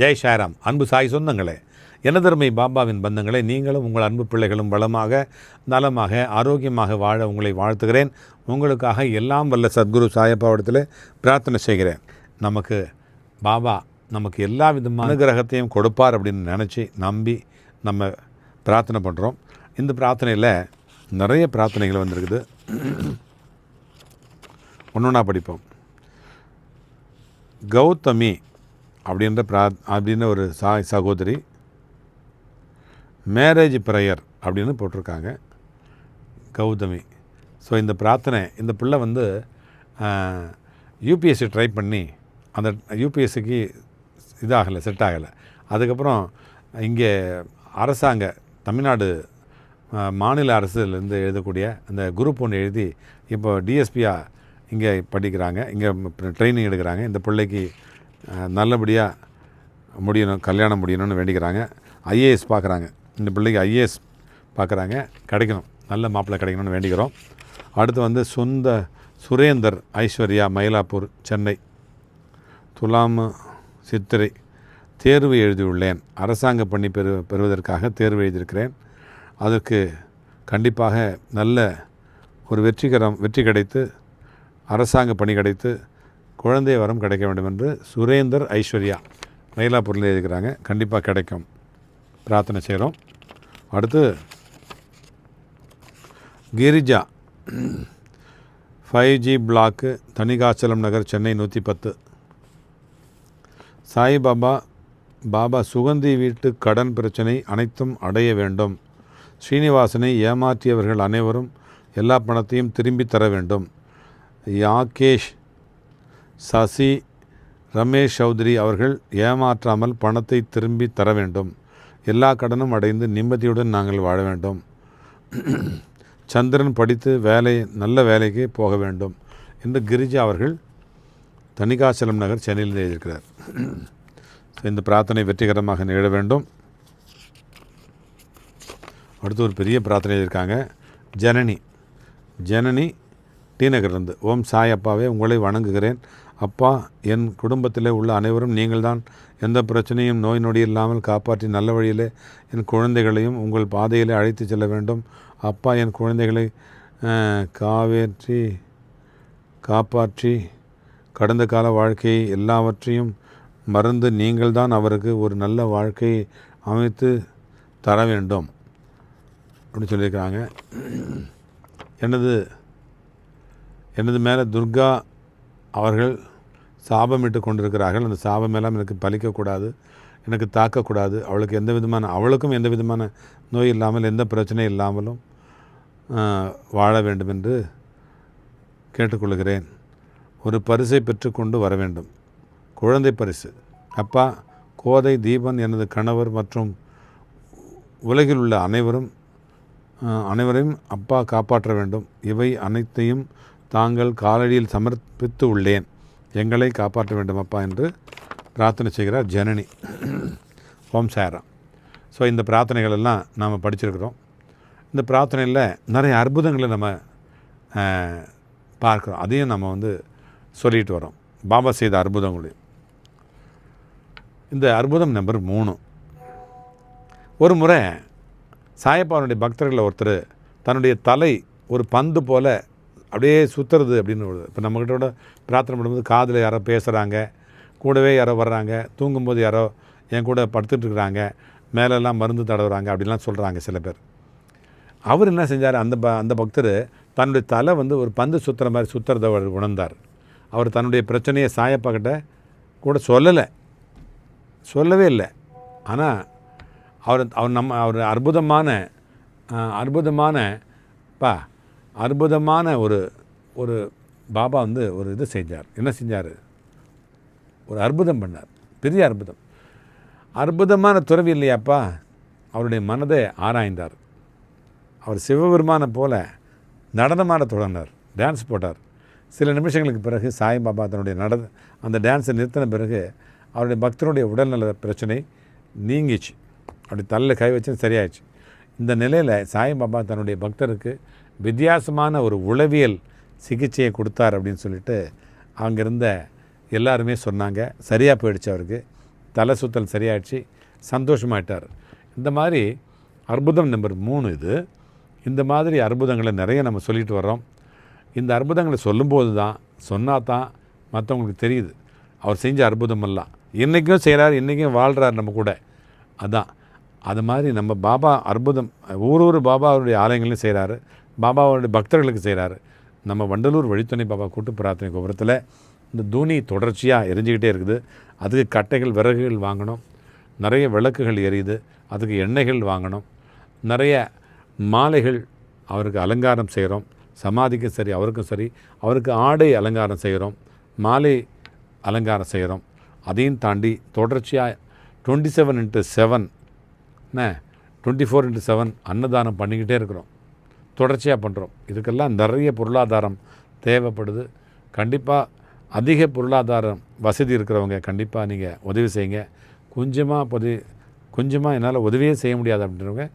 ஜெய் ஷாராம் அன்பு சாய் சொந்தங்களே எனதருமை பாபாவின் பந்தங்களே நீங்களும் உங்கள் அன்பு பிள்ளைகளும் வளமாக நலமாக ஆரோக்கியமாக வாழ உங்களை வாழ்த்துகிறேன். உங்களுக்காக எல்லாம் வல்ல சத்குரு சாயப்பாவிடத்தில் பிரார்த்தனை செய்கிறேன். நமக்கு பாபா நமக்கு எல்லா விதமான அனுகிரகத்தையும் கொடுப்பார் அப்படின்னு நினச்சி நம்பி நம்ம பிரார்த்தனை பண்ணுறோம் இந்த பிரார்த்தனையில் நிறைய பிரார்த்தனைகள் வந்திருக்குது. ஒன்று ஒன்றா படிப்போம். கௌதமி அப்படின்ற பிரா அப்படின்ற ஒரு சா சகோதரி. மேரேஜ் ப்ரேயர் அப்படின்னு போட்டிருக்காங்க. கௌதமி. ஸோ இந்த பிரார்த்தனை இந்த பிள்ளை வந்து யூபிஎஸ்சி ட்ரை பண்ணி அந்த யூபிஎஸ்சிக்கு இதாகலை செட் ஆகலை. அதுக்கப்புறம் இங்கே அரசாங்க தமிழ்நாடு மாநில அரசுலேருந்து எழுதக்கூடிய அந்த குரூப் ஒன்று எழுதி இப்போ டிஎஸ்பியாக இங்கே படிக்கிறாங்க இங்கே ட்ரைனிங் எடுக்கிறாங்க. இந்த பிள்ளைக்கு நல்லபடியாக முடியணும் கல்யாணம் முடியணும்னு வேண்டிக்கிறாங்க. ஐஏஎஸ் பார்க்குறாங்க இந்த பிள்ளைக்கு ஐஏஎஸ் பார்க்குறாங்க கிடைக்கணும். நல்ல மாப்பிள்ளை கிடைக்கணும்னு வேண்டிக்கிறோம். அடுத்து வந்து சொந்த சுரேந்தர் ஐஸ்வர்யா மயிலாப்பூர் சென்னை துலாம் சித்திரை தேர்வு எழுதியுள்ளேன். அரசாங்க பணி பெறு பெறுவதற்காக தேர்வு எழுதியிருக்கிறேன். அதற்கு கண்டிப்பாக நல்ல ஒரு வெற்றிகரம் வெற்றி கிடைத்து அரசாங்க பணி கிடைத்து குழந்தை வரம் கிடைக்க வேண்டும் என்று சுரேந்தர் ஐஸ்வர்யா மயிலாப்பூரில் இருக்கிறாங்க கண்டிப்பாக கிடைக்கும். பிரார்த்தனை செய்கிறோம் அடுத்து Girija. Five G block Thanikachalam Nagar Chennai நூற்றி பத்து. சாய்பாபா பாபா சுகந்தி வீட்டு கடன் பிரச்சனை அனைத்தும் அடைய வேண்டும். ஸ்ரீனிவாசனை ஏமாற்றியவர்கள் அனைவரும் எல்லா பணத்தையும் திரும்பி தர வேண்டும். யாகேஷ் சசி ரமேஷ் சௌத்ரி அவர்கள் ஏமாற்றாமல் பணத்தை திரும்பி தர வேண்டும். எல்லா கடனும் அடைந்து நிம்மதியுடன் நாங்கள் வாழ வேண்டும். சந்திரன் படித்து வேலை நல்ல வேலைக்கு போக வேண்டும் என்று கிரிஜா அவர்கள் தணிகாசலம் நகர் சென்னையில் எழுதியிருக்கிறார். இந்த பிரார்த்தனை வெற்றிகரமாக நிகழ வேண்டும். அடுத்து ஒரு பெரிய பிரார்த்தனை எழுதியிருக்காங்க. ஜனனி ஜனனி டி நகர்லேருந்து ஓம் சாய் அப்பாவே உங்களை வணங்குகிறேன். அப்பா என் குடும்பத்தில் உள்ள அனைவரும் நீங்கள்தான். எந்த பிரச்சனையும் நோய் நொடி இல்லாமல் காப்பாற்றி நல்ல வழியிலே என் குழந்தைகளையும் உங்கள் பாதையிலே அழைத்து செல்ல வேண்டும். அப்பா என் குழந்தைகளை காவேற்றி காப்பாற்றி கடந்த கால வாழ்க்கையை எல்லாவற்றையும் மறந்து நீங்கள்தான் அவருக்கு ஒரு நல்ல வாழ்க்கையை அமைத்து தர வேண்டும். அப்படின்னு சொல்லியிருக்காங்க எனது எனது மேலே துர்கா அவர்கள் சாபமிட்டு கொண்டிருக்கிறார்கள் அந்த சாபம் எல்லாம் எனக்கு பலிக்கக்கூடாது எனக்கு தாக்கக்கூடாது. அவளுக்கு எந்த விதமான அவளுக்கும் எந்த விதமான நோய் இல்லாமல் எந்த பிரச்சனையும் இல்லாமலும் வாழ வேண்டும் என்று கேட்டுக்கொள்கிறேன். ஒரு பரிசை பெற்றுக்கொண்டு வர வேண்டும். குழந்தை பரிசு. அப்பா கோதை தீபன் எனது கணவர் மற்றும் உலகில் உள்ள அனைவரும் அனைவரையும் அப்பா காப்பாற்ற வேண்டும். இவை அனைத்தையும் தாங்கள் காலடியில் சமர்ப்பித்து உள்ளேன். எங்களை காப்பாற்ற வேண்டும் அப்பா என்று பிரார்த்தனை செய்கிறார் ஜனனி ஓம் சாராம் ஸோ இந்த பிரார்த்தனைகள் எல்லாம் நாம் படிச்சிருக்கிறோம். இந்த பிரார்த்தனையில் நிறைய அற்புதங்களை நம்ம பார்க்குறோம். அதையும் நம்ம வந்து சொல்லிட்டு வரோம். பாபா செய்த அற்புதங்களையும். இந்த அற்புதம் நம்பர் மூணு. ஒரு முறை சாயப்பாவுடைய பக்தர்களில் ஒருத்தர் தன்னுடைய தலை ஒரு பந்து போல அப்படியே சுற்றுறது அப்படின்னு ஒரு இப்போ நம்மக்கிட்ட பிரார்த்தனை பண்ணும்போது காதில் யாரோ பேசுகிறாங்க கூடவே யாரோ வர்றாங்க தூங்கும்போது யாரோ என் கூட படுத்துட்டு இருக்கிறாங்க மேலெல்லாம் மருந்து தடவுறாங்க அப்படின்லாம் சொல்கிறாங்க சில பேர். அவர் என்ன செஞ்சார்? அந்த ப அந்த பக்தர் தன்னுடைய தலை வந்து ஒரு பந்து சுற்றுற மாதிரி சுற்றுறத அவர் உணர்ந்தார். அவர் தன்னுடைய பிரச்சனையை சாயப்பாக்கிட்ட கூட சொல்லலை. சொல்லவே இல்லை. ஆனால் அவர் அவர் நம்ம அவர் அற்புதமான அற்புதமான பா அற்புதமான ஒரு ஒரு பாபா வந்து ஒரு இது செஞ்சார். என்ன செஞ்சார்? ஒரு அற்புதம் பண்ணார். பெரிய அற்புதம். அற்புதமான துறவி இல்லையாப்பா? அவருடைய மனதை ஆராய்ந்தார். அவர் சிவபெருமானை போல நடனமாட தொடர்ந்தார். டான்ஸ் போட்டார். சில நிமிஷங்களுக்கு பிறகு சாய்பாபா தன்னுடைய நட அந்த டான்ஸை நிறுத்தின பிறகு அவருடைய பக்தருடைய உடல்நல பிரச்சனை நீங்கிச்சு. அப்படி தலையில் கை வச்சு சரியாயிடுச்சு. இந்த நிலையில் சாய்பாபா தன்னுடைய பக்தருக்கு வித்தியாசமான ஒரு உளவியல் சிகிச்சையை கொடுத்தார் அப்படின்னு சொல்லிட்டு அங்கே இருந்த எல்லாருமே சொன்னாங்க. சரியாக போயிடுச்சு அவருக்கு. தலை சுத்தல் சரியாயிடுச்சு. சந்தோஷமாயிட்டார். இந்த மாதிரி அற்புதம் நம்பர் மூணு இது. இந்த மாதிரி அற்புதங்களை நிறைய நம்ம சொல்லிட்டு வர்றோம். இந்த அற்புதங்களை சொல்லும்போது தான் சொன்னால் தான் மற்றவங்களுக்கு தெரியுது. அவர் செஞ்ச அற்புதம் எல்லாம் இன்றைக்கும் செய்கிறார் இன்றைக்கும் வாழ்கிறார் நம்ம கூட. அதான். அது மாதிரி நம்ம பாபா அற்புதம் ஒரு ஒரு பாபாவுடைய ஆலயங்களையும் செய்கிறாரு பாபாவுடைய பக்தர்களுக்கு செய்கிறாரு நம்ம வண்டலூர் வழித்துணை பாபா கூட்டு பிரார்த்தனை கோபுரத்தில் இந்த தூணி தொடர்ச்சியாக எரிஞ்சுக்கிட்டே இருக்குது. அதுக்கு கட்டைகள் விறகுகள் வாங்கணும். நிறைய விளக்குகள் எரியுது. அதுக்கு எண்ணெய்கள் வாங்கணும். நிறைய மாலைகள் அவருக்கு அலங்காரம் செய்கிறோம் சமாதிக்கும் சரி அவருக்கும் சரி அவருக்கு ஆடை அலங்காரம் செய்கிறோம் மாலை அலங்காரம் செய்கிறோம் அதையும் தாண்டி தொடர்ச்சியாக டுவெண்ட்டி செவன் இன்ட்டு செவன் என்ன? டுவெண்ட்டி ஃபோர் இன்ட்டு செவன் அன்னதானம் பண்ணிக்கிட்டே இருக்கிறோம். தொடர்ச்சியாக பண்ணுறோம் இதுக்கெல்லாம் நிறைய பொருளாதாரம் தேவைப்படுது. கண்டிப்பாக அதிக பொருளாதாரம் வசதி இருக்கிறவங்க கண்டிப்பாக நீங்கள் உதவி செய்யுங்க. கொஞ்சமாக பொது கொஞ்சமாக என்னால் உதவியே செய்ய முடியாது அப்படின்றவங்க